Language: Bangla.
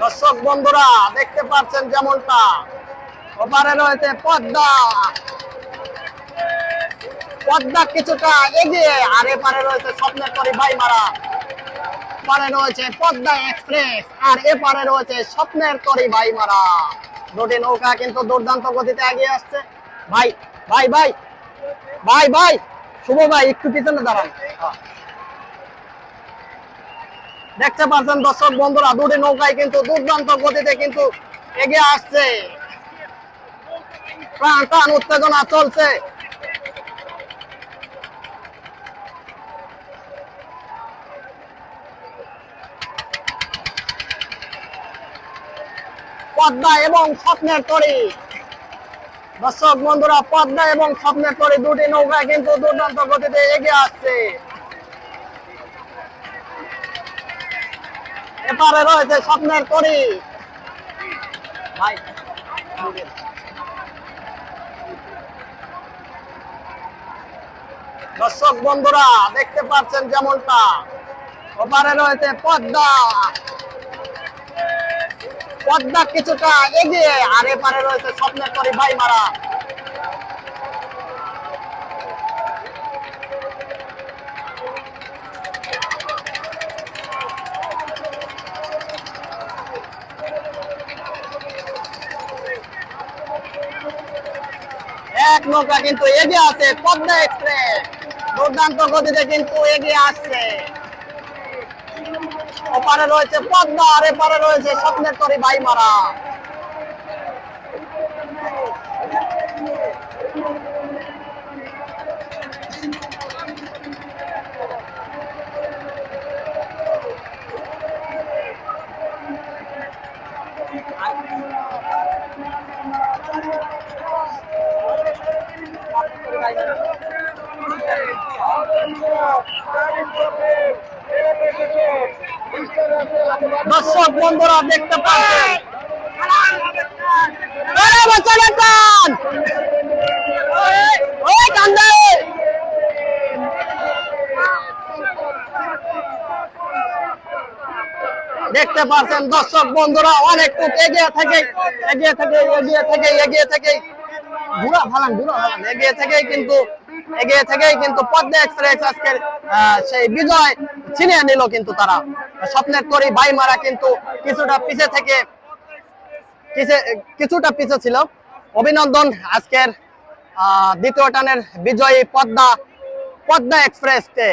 দর্শক বন্ধুরা, দেখতে পাচ্ছেন যেমনটা। ওপারে রয়েছে পদ্মা। পদ্মা কিছুটা এগিয়ে, আর এপারে রয়েছে স্বপ্নের তরি ভাইমারা। পারে রয়েছে পদ্মা এক্সপ্রেস, আর এপারে রয়েছে স্বপ্নের তরি ভাইমারা। দুটি নৌকা কিন্তু দুর্দান্ত গতিতে এগিয়ে আসছে। ভাই ভাই ভাই ভাই ভাই, শুভ ভাই, একটু পিছনে দাঁড়ান। দেখতে পাচ্ছেন দর্শক বন্ধুরা, দুটি নৌকায় কিন্তু দুর্দান্ত গতিতে কিন্তু এগিয়ে আসছে। প্রাণ টান উত্তেজনা চলছে। পদ্মা এবং স্বপ্নের তরি। দর্শক বন্ধুরা, পদ্মা এবং স্বপ্নের তরি, দুটি নৌকা কিন্তু দুর্দান্ত গতিতে এগিয়ে আসছে। এপারে রয়েছে স্বপ্নের ভাই, দর্শক বন্ধুরা, দেখতে পাচ্ছেন যেমনটা। ওপারে রয়েছে পদ্মা। পদ্মা কিছুটা এগিয়ে, আর এপারে রয়েছে স্বপ্নের তরি ভাই মারা। এক নৌকা কিন্তু এগিয়ে আছে, পদ্মা এক্সপ্রেস। দুর্দান্ত গতিতে কিন্তু এগিয়ে আসছে। ওপারে রয়েছে পদ্মা, আর এপারে রয়েছে স্বপ্নের তরি ভাই দর্শক বন্ধুরা দেখতে পাচ্ছেন! দেখতে পাচ্ছেন দর্শক বন্ধুরা, অনেক এগিয়ে থেকে এগিয়ে থেকে এগিয়ে থেকে এগিয়ে থেকে। ঘুরা ফালান এগিয়ে থেকেই কিন্তু, এগিয়ে থেকেই কিন্তু পদ্মা এক্সপ্রেস আজকের সেই বিজয় ছিনিয়ে নিল কিন্তু তারা। স্বপ্নের তরি বাইমারা কিন্তু কিছুটা পিছে থেকে কিছুটা পিছে ছিল। অভিনন্দন আজকের দ্বিতীয় টানের বিজয়ী পদ্মা পদ্মা এক্সপ্রেসকে।